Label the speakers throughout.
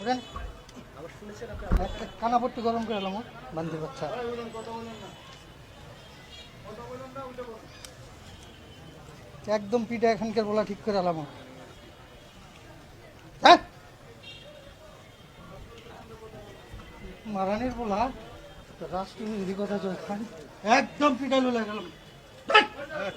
Speaker 1: ওরে কানা পট্টি গরম করে এলাম বান্ধি বাচ্চা। একদম পিঠা এখানকার বলা ঠিক করে এলাম। হ্যাঁ? মারানির বলা রাষ্ট্র হিন্দি কথা যখন একদম পিঠা লুলে গেলাম।
Speaker 2: হ্যাঁ,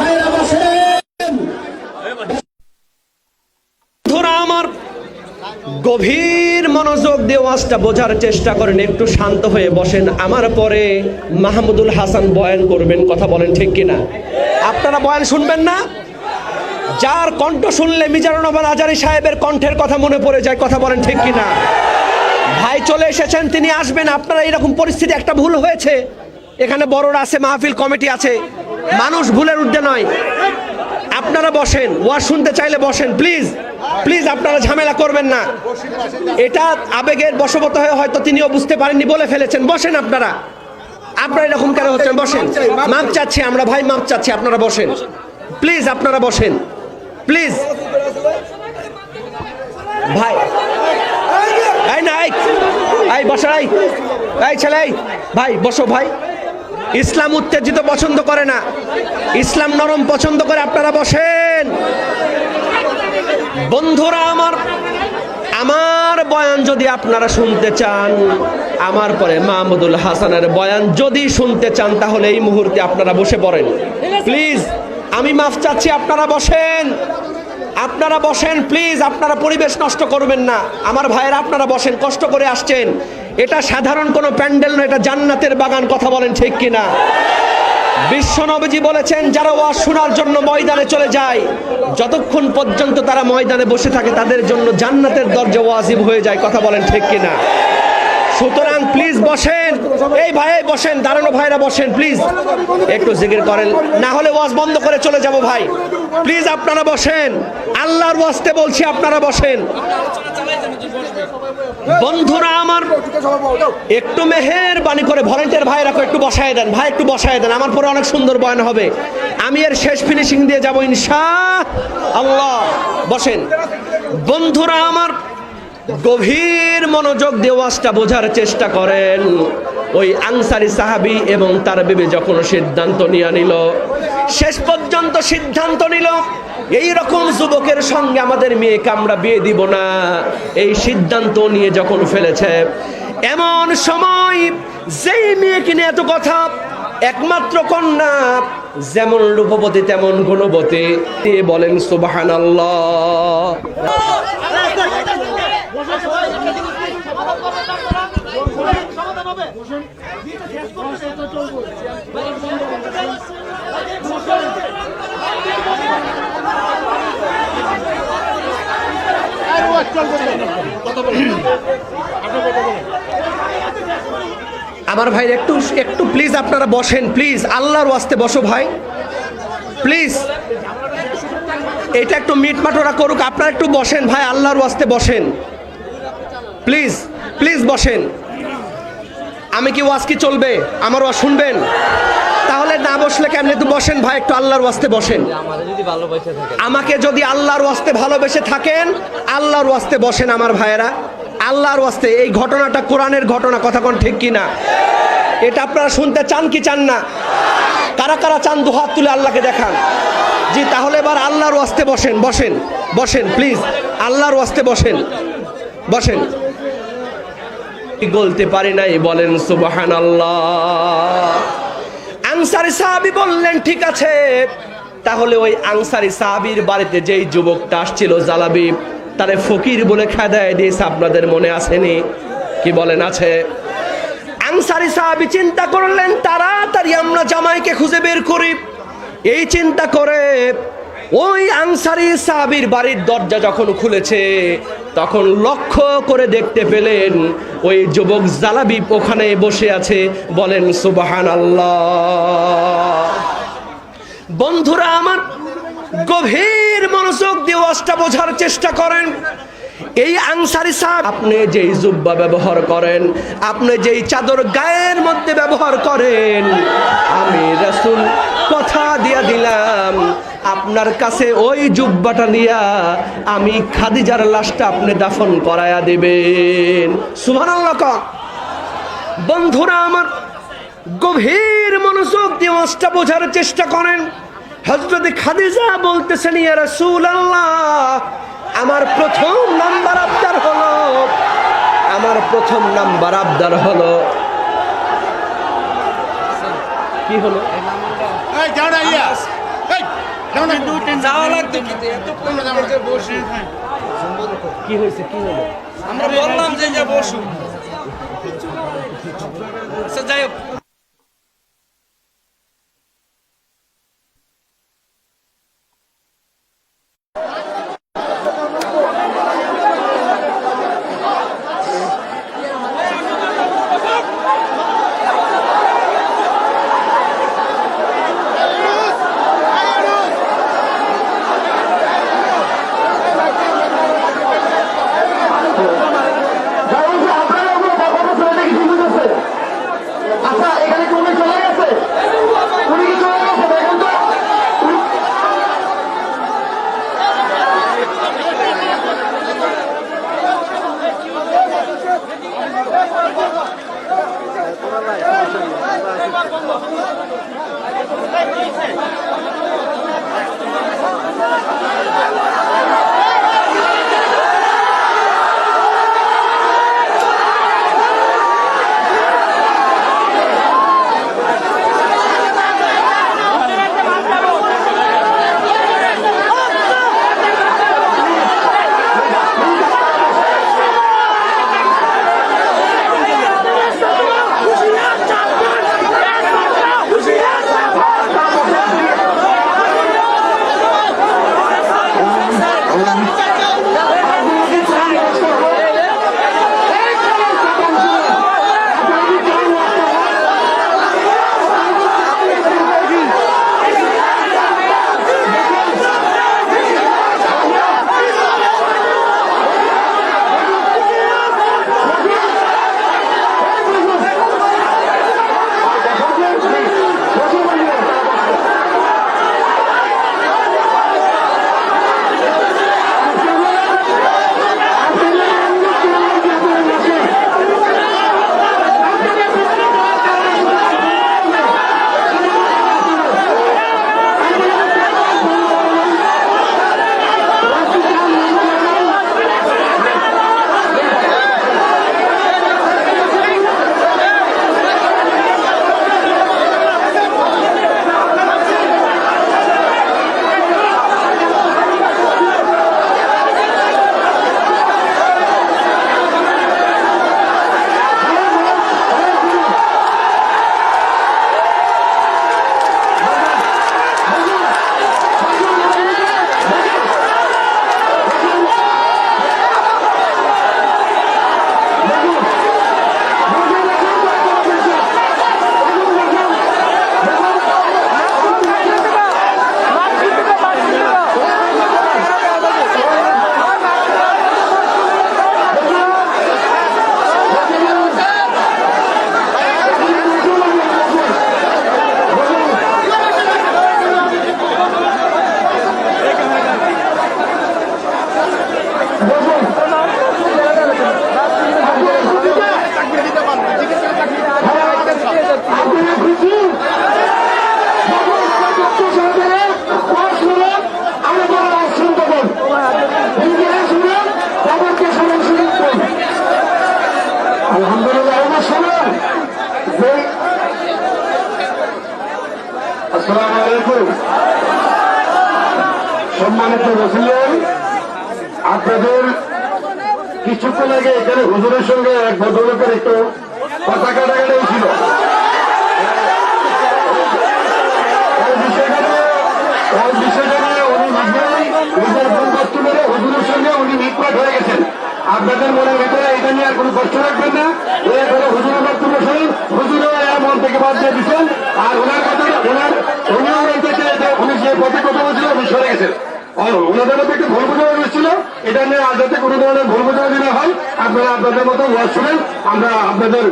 Speaker 2: ভাইরা বসেন।
Speaker 3: বন্ধুরা, আমার গভীর মনোযোগ দিয়ে ওয়াজটা বোঝার চেষ্টা করেন, একটু শান্ত হয়ে বসেন। আমার পরে মাহমুদুল হাসান বয়ান করবেন, কথা বলেন ঠিক কিনা? আপনারা বয়ান শুনবেন না? যার কণ্ঠ শুনলে মিজানুর রহমান আজারি সাহেবের কণ্ঠের কথা মনে পড়ে যায়, কথা বলেন ঠিক কিনা? ভাই চলে এসেছেন, তিনি আসবেন, আপনারা এরকম পরিস্থিতি, একটা ভুল হয়েছে। এখানে বড়রা আছে, মাহফিল কমিটি আছে। মানুষ ভুলের ঊর্ধ্বে নয়। আপনারা বসেন, ওয়াজ শুনতে চাইলে বসেন, প্লিজ। প্লিজ, আপনারা ঝামেলা করবেন না। এটা আবেগের বশবত হয়ে হয়তো তিনিও বুঝতে পারেননি, বলে ফেলেছেন। বসেন আপনারা। আপনারা এরকম কেন হচ্ছেন? বসেন। মাপ চাচ্ছি আমরা, ভাই মাপ চাচ্ছি, আপনারা বসেন। প্লিজ, আপনারা বসেন। প্লিজ ভাই। এই না এই। এই বসো এই। এই ছেলে ভাই বসো ভাই। ইসলাম উত্তেজিত পছন্দ করে না। ইসলাম নরম পছন্দ করে আপনারা বসেন। বন্ধুরা আমার আমার বয়ান যদি আপনারা শুনতে চান আমার পরে মাহমুদুল হাসানের বয়ান যদি শুনতে চান তাহলে এই মুহূর্তে আপনারা বসে পড়েন। প্লিজ আমি মাফ চাচ্ছি, আপনারা বসেন। আপনারা বসেন, প্লিজ, আপনারা পরিবেশ নষ্ট করবেন না। আমার ভাইয়েরা, আপনারা বসেন, কষ্ট করে আসছেন। এটা সাধারণ কোনো প্যান্ডেল নয়, এটা জান্নাতের বাগান, কথা বলেন ঠিক কিনা? বিশ্ব নবীজি বলেছেন, যারা ওয়াজ শোনার জন্য ময়দানে চলে যায়, যতক্ষণ পর্যন্ত তারা ময়দানে বসে থাকে, তাদের জন্য জান্নাতের দরজা ওয়াজিব হয়ে যায়, কথা বলেন ঠিক কিনা? বসেন। এই ভাই বসেন, দাঁড়ানো ভাইরা বসেন প্লিজ একটু জিকির করেন, না হলে ওয়াজ বন্ধ করে চলে যাব ভাই। প্লিজ আপনারা বসেন। আল্লাহর ওয়াস্তে বলছি, আপনারা বসেন। বন্ধুরা আমার, একটু মেহের বাণী করে ভলেন্টিয়ার ভাই রাখো একটু বসায় দেন। ভাই, একটু বসায় দেন, আমার পরে অনেক সুন্দর বয়ান হবে। আমি এর শেষ ফিনিশিং দিয়ে যাব, ইনশা আল্লাহ। বসেন। বন্ধুরা আমার গভীর মনোযোগ দিয়ে ওয়াজটা বোঝার চেষ্টা করেন। ওই আনসারি সাহাবি এবং তার বিবি যখন সিদ্ধান্ত নিয়ে নিল, শেষ পর্যন্ত সিদ্ধান্ত নিল, এই রকম যুবকের সঙ্গে আমাদের মেয়েকে আমরা বিয়ে দিব না। এই সিদ্ধান্ত নিয়ে যখন ফেলেছে, এমন সময় যেই মেয়েকে নিয়ে এত কথা, একমাত্র কন্যা, যেমন রূপবতী, তেমন গুণবতী বলেন সুবাহান আমার ভাই, একটু একটু প্লিজ আপনারা বসেন প্লিজ আল্লাহর ওয়াস্তে বসো ভাই। প্লিজ এটা একটু মিটমাট ওরা করুক। আপনারা একটু বসেন ভাই, আল্লাহর ওয়াস্তে বসেন। প্লিজ প্লিজ বসেন। আমি কি ওয়াজ কি চলবে? আমার ওয়াজ শুনবেন? তাহলে না বসলে কেমনি একটু বসেন ভাই একটু আল্লাহর ওয়াস্তে বসেন। আমাকে যদি আল্লাহর ওয়াস্তে ভালোবেসে থাকেন আল্লাহর ওয়াস্তে বসেন আমার ভাইয়েরা। আল্লাহর ওয়াস্তে এই ঘটনাটা কোরআনের ঘটনা কথা কোন ঠিক কি না? এটা আপনারা শুনতে চান কি চান না? কারা কারা চান দু হাত তুলে আল্লাহকে দেখান? জি তাহলে এবার আল্লাহর ওয়াস্তে বসেন বসেন বসেন প্লিজ। আল্লাহর ওয়াস্তে বসেন বসেন। বলতে পারি নাই, বলেন সুবাহান আনসারি সাহাবি বললেন, ঠিক আছে, তাহলে ওই আনসারি সাহাবির বাড়িতে যেই যুবকটা আসছিল জালাবি, তারে ফকির বলে খেদায় দিয়েছে, আপনাদের মনে আসেনি? কি বলেন আছে? আনসারি সাহাবি চিন্তা করলেন, তাড়াতাড়ি আমরা জামাইকে খুঁজে বের করি। এই চিন্তা করে ওই আনসারি সাহাবির বাড়ির দরজা যখন খুলেছে, তখন লক্ষ্য করে দেখতে পেলেন ওই যুবক জালাবি ওখানে বসে আছে, বলেন সুবাহান আল্লাহ বন্ধুরা আমার, গভীর মনোযোগ দিয়ে ওয়াজটা বোঝার চেষ্টা করেন। এই আনসারি সাহেব, আপনি যেই জুব্বা ব্যবহার করেন, আপনি যেই চাদর গায়ের মধ্যে ব্যবহার করেন, আমি রাসূল কথা দিয়া দিলাম আপনার কাছে ওই জুব্বাটা নিয়া আমি খাদিজার লাশটা আপনি দাফন করায়া দিবেন। সুবহানাল্লাহ কন। বন্ধুরা আমার, গভীর মনোযোগ দিয়ে মাছটা বোঝার চেষ্টা করেন। হজরত খাদিজা বলতেছেন, ইয়া রাসূল আল্লাহ আমার প্রথম নাম্বার আবদার হলো, আমার প্রথম নাম্বার আবদার হলো। কি হলো?
Speaker 2: যাওয়া লাগতো কিন্তু এত বসু।
Speaker 3: কি হয়েছে? কি হলো?
Speaker 2: আমরা বললাম যে বসুন বসু আচ্ছা যাই হোক।
Speaker 4: আসসালামু আলাইকুম। সম্মানিত রসিলেন আপনাদের কিছুক্ষণ আগে এখানে হুজুরের সঙ্গে এক ভদ্রলোকের একটু কথা কাটাকাটি ছিল আপনাদের মনের ভিতরে এটা নিয়ে আর কোনো কষ্ট রাখবেন না। এ করে হুজুরের বক্তব্য শুনুন। এর মন থেকে বাদ দিয়ে দিচ্ছেন। আর ওনার কথা ওনার উনি যে পথে কথা বলছিল উনি সরে গেছেন। ওনাদের মধ্যে ভুল এটা নিয়ে যাতে কোনো ধরনের ভুল হয়, আপনারা আপনাদের মতো আমরা আপনাদের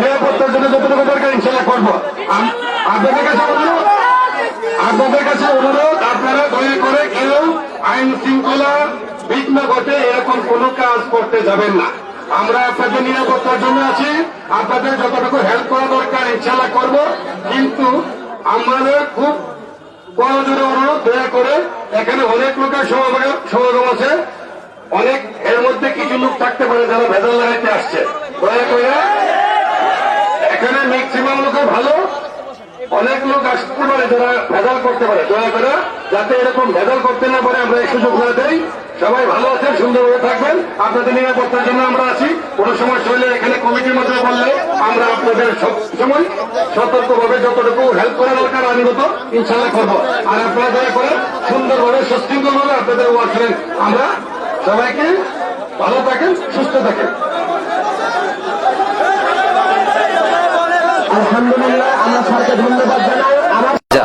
Speaker 4: নিরাপত্তার জন্য যতটুকু দরকার ইনশাল্লাহ করব। আপনাদের কাছে অনুরোধ, আপনাদের কাছে অনুরোধ, আপনারা করে কেউ আইন শৃঙ্খলা বিঘ্ন ঘটে এরকম কোনো কাজ করতে যাবেন না। আমরা আপনাদের নিরাপত্তার জন্য আছি, আপনাদের যতটুকু হেল্প করা দরকার ইনশাল্লাহ করব, কিন্তু আমাদের খুব করজোরে অনুরোধ, দয়া করে এখানে অনেক লোকের সমাগম আছে। অনেক এর মধ্যে কিছু লোক থাকতে পারে যারা ভেজাল লাগাইতে আসছে। দয়া করে এখানে ম্যাক্সিমাম লোক ভালো, অনেক লোক আসতে পারে যারা ভেজাল করতে পারে। দয়া করে যাতে এরকম ভেজাল করতে না পারে, আমরা এই সুযোগ না দেই। সবাই ভালো আছেন, সুন্দরভাবে থাকবেন। আপনাদের নিরাপত্তার জন্য আমরা আছি। কোনো সমস্যা হলে এখানে কমিটির মধ্যে বললে আমরা আপনাদের সব সময় সতর্কভাবে যতটুকু হেল্প করা দরকার আইনগত ইনশাল্লাহ করব। আর আপনারা দয়া করে সুন্দরভাবে, সুশৃঙ্খলভাবে আপনাদের ওয়ার্ক করেন আমরা সবাইকে ভালো থাকেন, সুস্থ থাকেন। আলহামদুলিল্লাহ, আমরা সরকার ধন্যবাদ জানাই।